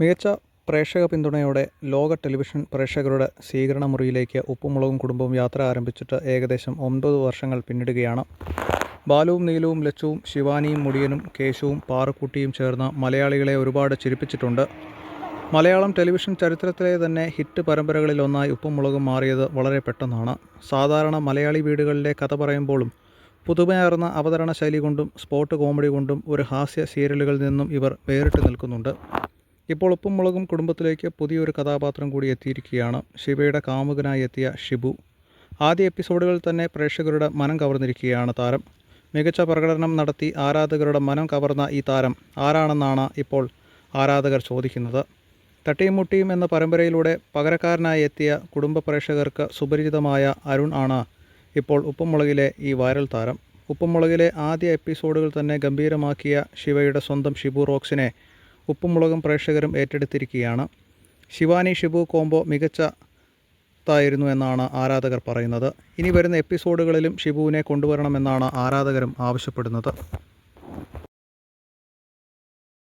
മികച്ച പ്രേക്ഷക പിന്തുണയോടെ ലോക ടെലിവിഷൻ പ്രേക്ഷകരുടെ സ്വീകരണ മുറിയിലേക്ക് ഉപ്പുമുളകും കുടുംബവും യാത്ര ആരംഭിച്ചിട്ട് ഏകദേശം ഒൻപത് വർഷങ്ങൾ പിന്നിടുകയാണ്. ബാലുവും നീലുവും ലച്ചുവും ശിവാനിയും മുടിയനും കേശുവും പാറക്കുട്ടിയും ചേർന്ന് മലയാളികളെ ഒരുപാട് ചിരിപ്പിച്ചിട്ടുണ്ട്. മലയാളം ടെലിവിഷൻ ചരിത്രത്തിലെ തന്നെ ഹിറ്റ് പരമ്പരകളിലൊന്നായി ഉപ്പുമുളകും മാറിയത് വളരെ പെട്ടെന്നാണ്. സാധാരണ മലയാളി വീടുകളിലെ കഥ പറയുമ്പോഴും പുതുമയാർന്ന അവതരണ ശൈലി കൊണ്ടും സ്പോട്ട് കോമഡി കൊണ്ടും ഒരു ഹാസ്യ സീരിയലുകളിൽ നിന്നും ഇവർ വേറിട്ട് നിൽക്കുന്നുണ്ട്. ഇപ്പോൾ ഉപ്പും മുളകും കുടുംബത്തിലേക്ക് പുതിയൊരു കഥാപാത്രം കൂടി എത്തിയിരിക്കുകയാണ്. ശിവയുടെ കാമുകനായി എത്തിയ ഷിബു ആദ്യ എപ്പിസോഡുകളിൽ തന്നെ പ്രേക്ഷകരുടെ മനം കവർന്നിരിക്കുകയാണ് താരം. മികച്ച പ്രകടനം നടത്തി ആരാധകരുടെ മനം കവർന്ന ഈ താരം ആരാണെന്നാണ് ഇപ്പോൾ ആരാധകർ ചോദിക്കുന്നത്. തട്ടിയും മുട്ടിയും എന്ന പരമ്പരയിലൂടെ പകരക്കാരനായി എത്തിയ കുടുംബ പ്രേക്ഷകർക്ക് സുപരിചിതമായ അരുൺ ആണ് ഇപ്പോൾ ഉപ്പുമുളകിലെ ഈ വൈറൽ താരം. ഉപ്പുമുളകിലെ ആദ്യ എപ്പിസോഡുകൾ തന്നെ ഗംഭീരമാക്കിയ ശിവയുടെ സ്വന്തം ഷിബു റോക്സിനെ ഉപ്പുമുളകും പ്രേക്ഷകരും ഏറ്റെടുത്തിരിക്കുകയാണ്. ശിവാനി ഷിബു കോംബോ മികച്ചതായിരുന്നു എന്നാണ് ആരാധകർ പറയുന്നത്. ഇനി വരുന്ന എപ്പിസോഡുകളിലും ഷിബുവിനെ കൊണ്ടുവരണമെന്നാണ് ആരാധകരും ആവശ്യപ്പെടുന്നത്.